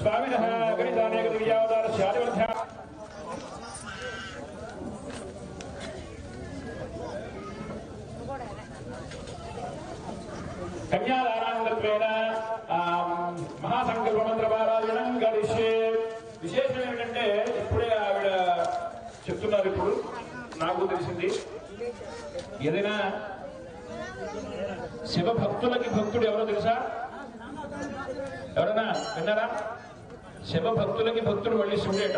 స్వామినః గణితానేక దివ్యావతారస్య ఆదివర్ధ కన్యాదానాంగత్వేన మహాసంకల్ప మంత్రపారాయణం గడిషే విశేషం ఏమిటంటే ఇప్పుడే ఆవిడ చెప్తున్నారు ఇప్పుడు నాకు తెలిసింది। ఏదైనా శివభక్తులకి భక్తుడు ఎవరో తెలుసా? ఎవరన్నా విన్నారా? శివభక్తులకి భక్తుడు మళ్ళీ శివుడేట.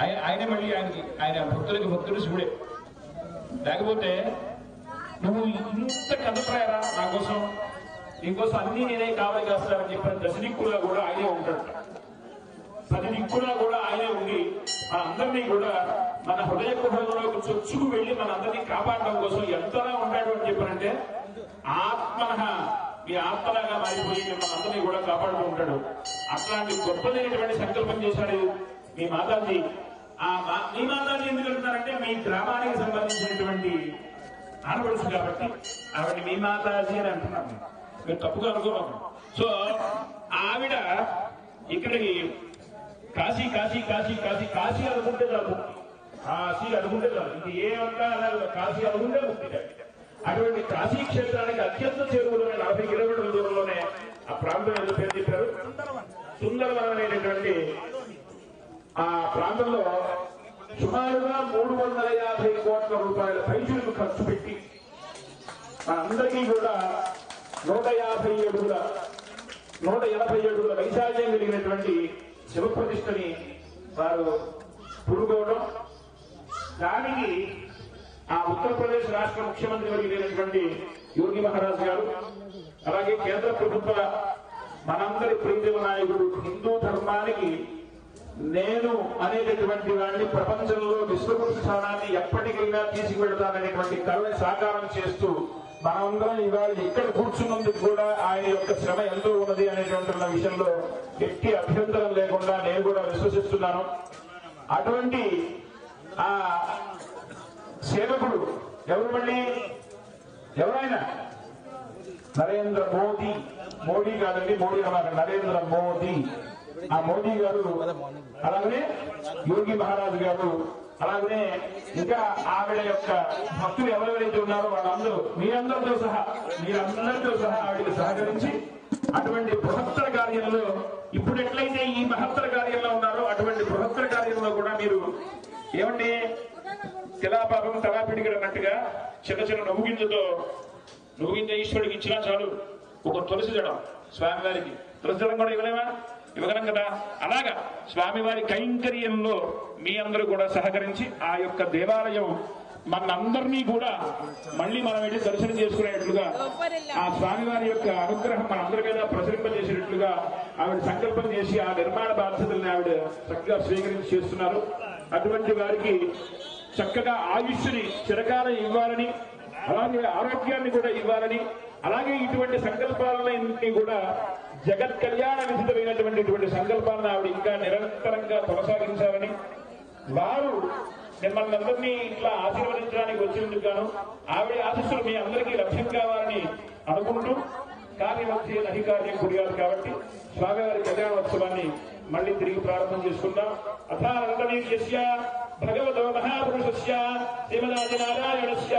ఆయన ఆయనే మళ్ళీ ఆయనకి ఆయన భక్తులకి భక్తుడు శివుడే. లేకపోతే నువ్వు ఇంత కదపరాయరా నా కోసం? నీకోసం అన్ని నేనే కావాలి కాస్తానని చెప్పిన దశ దిక్కుల్లో కూడా ఆయనే ఉంటాడు. ప్రతి దిక్కులా కూడా ఆయనే ఉండి మన అందరినీ కూడా మన హృదయ కుహరంలోకి చొచ్చుకు వెళ్ళి మన అందరినీ కాపాడడం కోసం ఎంతలా ఉంటాడు అని చెప్పారంటే ఆత్మన మీ ఆత్మలాగా మారిపోయి మిమ్మల్ని అందరినీ కూడా కాపాడుతూ ఉంటాడు అట్లాంటి గొప్పదైనటువంటి సంకల్పం చేశాడు మీ మాతాజీ. ఆ మా- మీ మాతాజీ ఎందుకు అంటున్నారంటే మీ గ్రామానికి సంబంధించినటువంటి ఆడపడుచు కాబట్టి ఆవిడ మీ మాతాజీ అని అంటున్నాను మీరు తప్పుగా అనుకోవాలి సో ఆవిడ ఇక్కడికి కాశీ కాశీ కాశీ కాశీ కాశీ అనుకుంటే చాలు. కాశీ అనుకుంటే చాలు. ఇది ఏమన్నా కాశీ అనుకుంటే ముక్తి అటువంటి కాశీ క్షేత్రానికి అత్యంత చేరువలోనే నలభై కిలోమీటర్ల దూరంలోనే ఆ ప్రాంతం ఎందుకు పేరు చెప్పారు? సుందరవనం అనేటటువంటి ఆ ప్రాంతంలో సుమారుగా మూడు వందల యాభై కోట్ల రూపాయల పైచులకు ఖర్చు పెట్టి అందరికీ కూడా నూట యాభై అడుగుల నూట ఎనభై అడుగుల వైశాల్యం కలిగినటువంటి శివప్రతిష్టని వారు పురుగోవడం. దానికి ఆ ఉత్తరప్రదేశ్ రాష్ట్ర ముఖ్యమంత్రి వర్గమైనటువంటి యోగి మహారాజ్ గారు అలాగే కేంద్ర ప్రభుత్వ మనందరి ప్రీతిమ నాయకుడు హిందూ ధర్మానికి నేను అనేటటువంటి వాడిని ప్రపంచంలో విశ్వగురు స్థానాన్ని ఎప్పటికైనా తీసుకువెడతాననేటువంటి కళని సాకారం చేస్తూ మనందరం ఇవాళ ఇక్కడ కూర్చున్నందుకు కూడా ఆయన యొక్క శ్రమ ఎంతో ఉన్నది అనేటువంటి విషయంలో ఎట్టి అభ్యంతరం లేకుండా నేను కూడా విశ్వసిస్తున్నాను. అటువంటి ఆ సేవకుడు ఎవరు మళ్ళీ? ఎవరైనా? నరేంద్ర మోదీ. మోడీ కాదండి మోడీ అన్నారు నరేంద్ర మోదీ ఆ మోదీ గారు అలాగనే యోగి మహారాజు గారు అలాగనే ఇంకా ఆవిడ యొక్క భక్తులు ఎవరెవరైతే ఉన్నారో వాళ్ళందరూ మీరందరితో సహా మీరందరితో సహా ఆవిడకి సహకరించి అటువంటి బృహత్తర కార్యంలో ఇప్పుడు ఎట్లయితే ఈ మహత్తర కార్యంలో ఉన్నారో అటువంటి బృహత్తర కార్యంలో కూడా మీరు ఏమండి? శిలాపాపం తలాపిడిగడు అన్నట్టుగా చిన్న చిన్న నువ్వు గింజతో నువ్వు గింజ ఈశ్వరుడికి ఇచ్చినా చాలు. ఒక తులసి జడం స్వామివారికి. తులసి జడం కూడా ఇవ్వలేమా? ఇవ్వగలం కదా? అలాగా స్వామివారి కైంకర్యంలో మీ అందరూ కూడా సహకరించి ఆ యొక్క దేవాలయం మనందరినీ కూడా మళ్ళీ మనం వెళ్ళి దర్శనం చేసుకునేట్లుగా ఆ స్వామివారి యొక్క అనుగ్రహం మనందరి మీద ప్రసరింపజేసేటట్లుగా ఆవిడ సంకల్పం చేసి ఆ నిర్మాణ బాధ్యతల్ని ఆవిడ చక్కగా స్వీకరించి చేస్తున్నారు. అటువంటి వారికి చక్కగా ఆయుష్ని చిరకాలం ఇవ్వాలని అలాగే ఆరోగ్యాన్ని కూడా ఇవ్వాలని అలాగే ఇటువంటి సంకల్పాలని కూడా జగత్ కళ్యాణ విధితమైనటువంటి ఇటువంటి సంకల్పాలను ఆవిడ ఇంకా నిరంతరంగా కొనసాగించాలని వారు మిమ్మల్ని అందరినీ ఇట్లా ఆశీర్వదించడానికి వచ్చినందుకు గాను ఆవిడ ఆశస్సులు మీ అందరికీ లభ్యం కావాలని అనుకుంటూ కార్యవర్తి అధికార్యం కురియాలి కాబట్టి స్వామివారి కళ్యాణోత్సవాన్ని మళ్ళీ తిరిగి ప్రారంభం చేసుకుందాం. అథానందనీయస్య భగవతో మహాపురుషస్ శ్రీమదాజనారాయణస్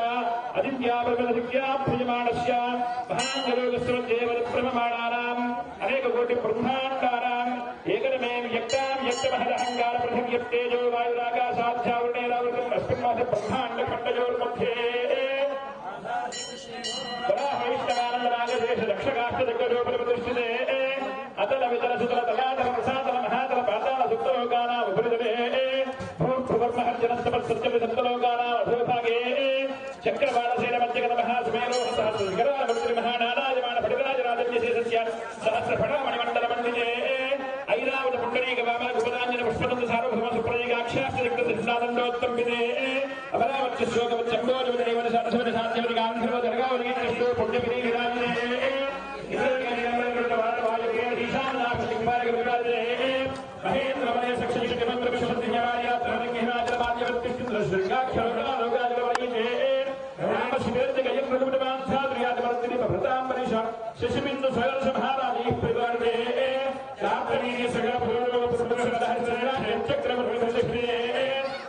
అదిత్యా ప్రబలధిక్యా ప్రియమాణస్ మహాంగయోగస్వజయవర ప్రమమాణానాం అనేక కోటి బ్రహ్మాండానాం ఏకరమే వ్యక్తాం వ్యక్తమహదహంకార పృథివ్యప్తేజో వాయురాకాశాధ్యావృణేరావృతం అస్మిన్ మాస బ్రహ్మాండ ఖండయోర్మధ్యే చక్రవాళసేన శశిబిందు సగల సంహారాన్ని ప్రగాడే కాప్రవీర్య సగ భూలోక సుభద్రహరిచరణ చక్రమ విదలక్ష్మియే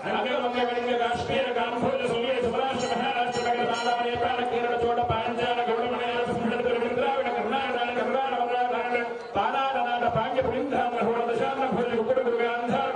అంగమంగ గణిత కాశ్మీర కాంభోజ సుమీర సుమరాష్ట్ర మహారాష్ట్ర నగర మాలవ నేపాల కేరళ చోట పాంచాల గౌడ మలయాళ సంస్కృత ద్రావిడ కర్ణాటక కర్ణాటక మద్రాసు పానాడనాట పాండ్య పురింద్రాంధ్ర హోడ దశాంధ్ర భోజ కుకుడు గురుగా అంధార విదర్భే హిమాలయ